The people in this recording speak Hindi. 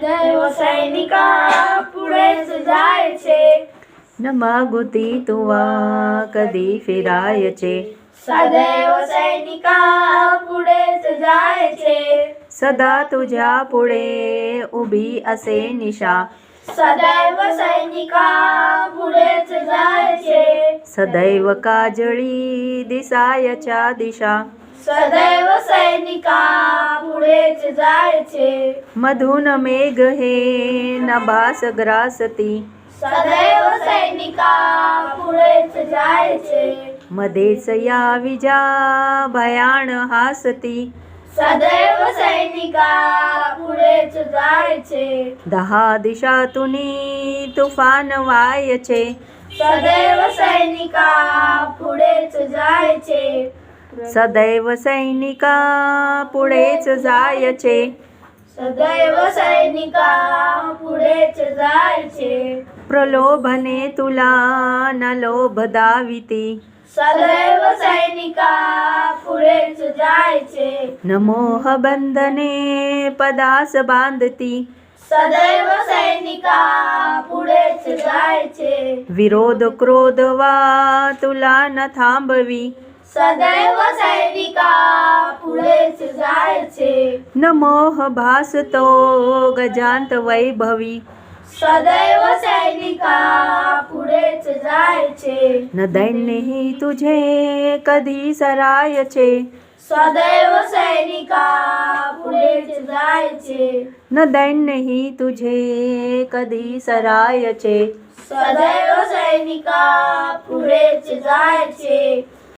सदैव सैनिका पुढेच जायचे न मागुती तुवा कधी फिरायचे. सदैव सैनिका पुढेच जायचे सदा तुझ्या पुढे उभी असे निशा. सदैव सैनिका पुढेच जायचे सदैव काजळी दिसायच्या दिशा. सदैव सैनिका पुढेच जायचे। मधून मेघ हे नभास ग्रासती। सदैव सैनिका पुढेच जायचे। मध्येच या विजा भयाण हासती। सदैव सैनिका पुढेच जायचे। दहा दिशातून तुफान वायचे। सदैव सैनिका पुढेच जायचे। सदैव सैनिका पुढेच जायचे सदैव सैनिका पुढेच जायचे प्रलोभने तुला न लोभ दाविती सदैव सैनिका पुढेच जायचे न मोह बंधने पदास बांधती सदैव सैनिका पुढेच जायचे विरोध क्रोध वा तुला न थांबवी सदैव सैनिका पुढेच जायचे न मोह भासतो गजांत वैभवी। सदैव सैनिका पुढेच जायचे न दैन्यही तुझे कधी सरायचे। सदैव सैनिका पुढेच जायचे न दैन्यही तुझे कधी सरायचे। सदैव सैनिका पुढेच जायचे